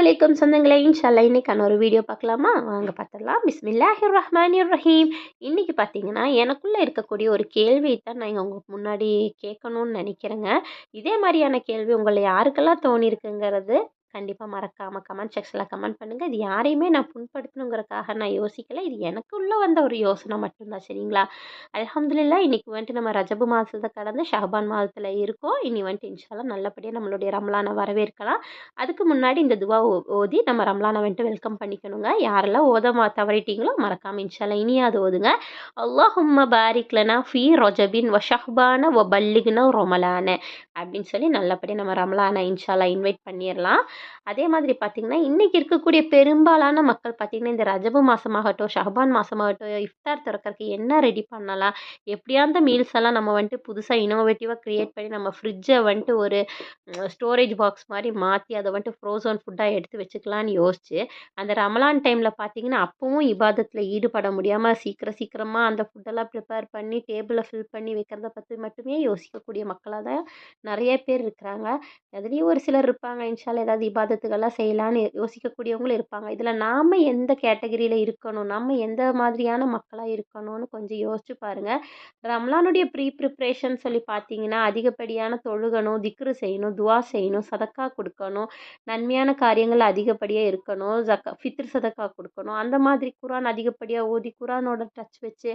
அலைக்கும் சொந்தங்களே இன்ஷால்லா இன்னைக்கான ஒரு வீடியோ பார்க்கலாமா? வாங்க பார்த்துடலாம். பிஸ்மில்லாஹிர் ரஹ்மானிர் ரஹீம் இன்னைக்கு பார்த்தீங்கன்னா எனக்குள்ளே இருக்கக்கூடிய ஒரு கேள்வியை தான் நான் உங்களுக்கு முன்னாடி கேட்கணும்னு நினைக்கிறேங்க. இதே மாதிரியான கேள்வி உங்களை யாருக்கெல்லாம் தோணியிருக்குங்கிறது கண்டிப்பாக மறக்காமல் கமெண்ட் செக்ஷனில் கமெண்ட் பண்ணுங்கள் இது யாரையுமே நான் புண்படுத்தணுங்கிறக்காக நான் யோசிக்கலை. இது எனக்குள்ளே வந்த ஒரு யோசனை மட்டும்தான் சரிங்களா? அலமதுல்லா இன்றைக்கி வந்துட்டு நம்ம ரஜபு மாதத்தை கடந்து ஷஹபான் மாதத்தில் இருக்கோம். இனி வந்துட்டு இன்ஷால்லாம் நல்லபடியாக நம்மளுடைய ரம்லானை வரவேற்கலாம். அதுக்கு முன்னாடி இந்த துவா ஓதி நம்ம ரம்லானை வந்துட்டு வெல்கம் பண்ணிக்கணுங்க. யாரெல்லாம் ஓத தவறிட்டீங்களோ மறக்காமல் இன்ஷால்லாம் இனியாவது ஓதுங்க. அல்லாஹும்ம பாரிக்லனா ஃபீ ரொஜபின் வ ஷஹ்பான ஒ பல்லிகுனா ரொமலான அப்படின்னு சொல்லி நல்லபடியாக நம்ம ரம்லானை இன்ஷால்லா இன்வைட் பண்ணிடலாம் அதே மாதிரி பார்த்திங்கன்னா இன்றைக்கி இருக்கக்கூடிய பெரும்பாலான மக்கள் பார்த்திங்கன்னா இந்த ரஜபு மாதமாகட்டும் ஷஹபான் மாதமாகட்டும் இஃப்தார் திறக்கறக்கு என்ன ரெடி பண்ணலாம்? எப்படியா அந்த மீல்ஸ் எல்லாம் நம்ம வந்துட்டு புதுசாக இனோவேட்டிவாக க்ரியேட் பண்ணி நம்ம ஃப்ரிட்ஜை வந்துட்டு ஒரு ஸ்டோரேஜ் பாக்ஸ் மாதிரி மாற்றி அதை வந்துட்டு ஃப்ரோசன் ஃபுட்டாக எடுத்து வச்சுக்கலான்னு யோசிச்சு அந்த ரமலான் டைமில் பார்த்திங்கன்னா அப்பவும் இபாதத்தில் ஈடுபட முடியாமல் சீக்கிரம் சீக்கிரமாக அந்த ஃபுட்டெல்லாம் ப்ரிப்பேர் பண்ணி டேபிளில் ஃபில் பண்ணி வைக்கிறத பற்றி மட்டுமே யோசிக்கக்கூடிய மக்களாக தான் நிறைய பேர் இருக்கிறாங்க. அதுலேயும் ஒரு சிலர் இருப்பாங்க இன்ஷால் ஏதாவது இபாதத்துகள்லாம் செய்யலான்னு யோசிக்கக்கூடியவங்களும் இருப்பாங்க. இதில் நாம் எந்த கேட்டகரியில் இருக்கணும் நம்ம எந்த மாதிரியான மக்களாக இருக்கணும்னு கொஞ்சம் யோசிச்சு பாருங்கள் ரம்லானுடைய ப்ரீ ப்ரிப்ரேஷன் சொல்லி பார்த்தீங்கன்னா அதிகப்படியான தொழுகணும் திக்ரு செய்யணும் துவா செய்யணும் சதக்கா கொடுக்கணும் நன்மையான காரியங்கள் அதிகப்படியாக இருக்கணும் ஜக்கா ஃபித்ரு சதக்கா கொடுக்கணும். அந்த மாதிரி குரான் அதிகப்படியாக ஓதி குரானோட டச் வச்சு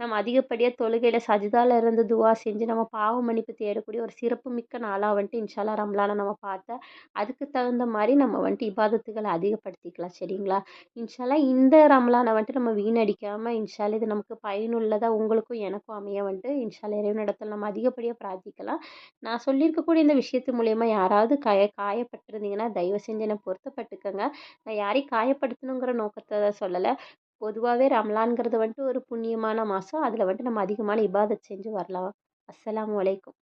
நம்ம அதிகப்படியாக தொழுகையில் சஜிதாவில் இருந்து துவா செஞ்சு நம்ம பாவ மன்னிப்பு தேடக்கூடிய ஒரு சிறப்பு மிக்க நாளாக வந்துட்டு இன்ஷால்லா ரம்லானை நம்ம பார்த்தேன் அதுக்கு தகுந்த தகுந்த மாதிரி நம்ம வந்துட்டு இபாதத்துகளை அதிகப்படுத்திக்கலாம் சரிங்களா? இன்ஷால்லா இந்த ரம்லானை வந்துட்டு நம்ம வீணடிக்காமல் இன்ஷால்லா இது நமக்கு பயனுள்ளதாக உங்களுக்கும் எனக்கும் அமைய வந்துட்டு இன்ஷால்லா இறைவனிடத்தில் நம்ம அதிகப்படியாக பிரார்த்திக்கலாம். நான் சொல்லியிருக்கக்கூடிய இந்த விஷயத்து மூலயமா யாராவது காய காயப்பட்டிருந்தீங்கன்னா தயவு செஞ்சு என்னை பொருத்தப்பட்டுக்கோங்க. நான் யாரையும் காயப்படுத்தணுங்கிற நோக்கத்தை சொல்லலை. பொதுவாகவே ரம்லான்ங்கிறது வந்துட்டு ஒரு புண்ணியமான மாதம் அதில் வந்துட்டு நம்ம அதிகமான இபாதத் செஞ்சு வரலாம். அஸ்ஸலாமு வலைக்கும்